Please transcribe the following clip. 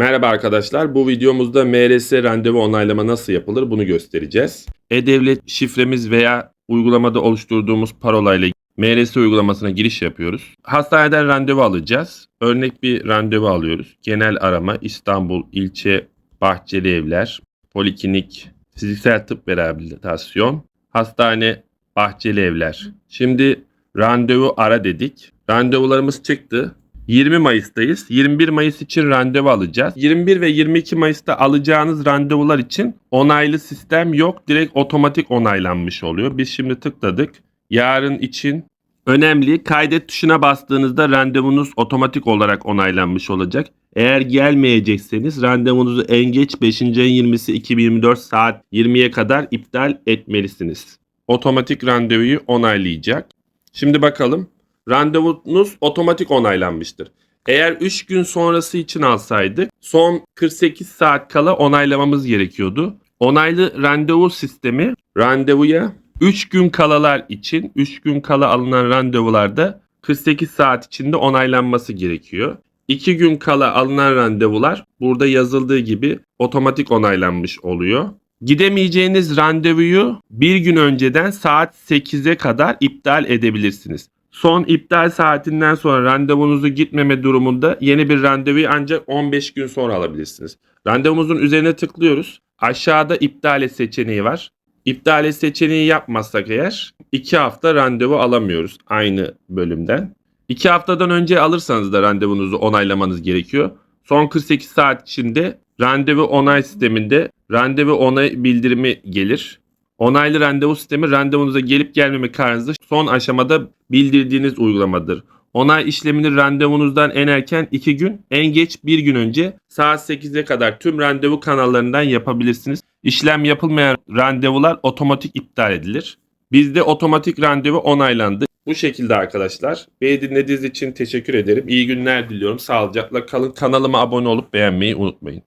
Merhaba arkadaşlar. Bu videomuzda MRS randevu onaylama nasıl yapılır bunu göstereceğiz. E-Devlet şifremiz veya uygulamada oluşturduğumuz parolayla MRS uygulamasına giriş yapıyoruz. Hastaneden randevu alacağız. Örnek bir randevu alıyoruz. Genel arama İstanbul ilçe Bahçeli Evler, Poliklinik, Fiziksel Tıp ve Rehabilitasyon, Hastane Bahçeli Evler. Şimdi randevu ara dedik. Randevularımız çıktı. 20 Mayıs'tayız. 21 Mayıs için randevu alacağız. 21 ve 22 Mayıs'ta alacağınız randevular için onaylı sistem yok. Direkt otomatik onaylanmış oluyor. Biz şimdi tıkladık. Yarın için önemli. Kaydet tuşuna bastığınızda randevunuz otomatik olarak onaylanmış olacak. Eğer gelmeyecekseniz randevunuzu en geç 5. ayın 20'si 2024 saat 20'ye kadar iptal etmelisiniz. Otomatik randevuyu onaylayacak. Şimdi bakalım. Randevunuz otomatik onaylanmıştır. Eğer 3 gün sonrası için alsaydık son 48 saat kala onaylamamız gerekiyordu. Onaylı randevu sistemi randevuya 3 gün kalalar için 3 gün kala alınan randevularda 48 saat içinde onaylanması gerekiyor. 2 gün kala alınan randevular burada yazıldığı gibi otomatik onaylanmış oluyor. Gidemeyeceğiniz randevuyu bir gün önceden saat 8'e kadar iptal edebilirsiniz. Son iptal saatinden sonra randevunuzu gitmeme durumunda yeni bir randevuyu ancak 15 gün sonra alabilirsiniz. Randevumuzun üzerine tıklıyoruz. Aşağıda iptal et seçeneği var. İptal et seçeneği yapmazsak eğer 2 hafta randevu alamıyoruz aynı bölümden. 2 haftadan önce alırsanız da randevunuzu onaylamanız gerekiyor. Son 48 saat içinde randevu onay sisteminde randevu onay bildirimi gelir. Onaylı randevu sistemi randevunuza gelip gelmeme kararınızı son aşamada bildirdiğiniz uygulamadır. Onay işlemini randevunuzdan en erken 2 gün, en geç 1 gün önce saat 8'e kadar tüm randevu kanallarından yapabilirsiniz. İşlem yapılmayan randevular otomatik iptal edilir. Bizde otomatik randevu onaylandı. Bu şekilde arkadaşlar. Beni dinlediğiniz için teşekkür ederim. İyi günler diliyorum. Sağlıcakla kalın. Kanalıma abone olup beğenmeyi unutmayın.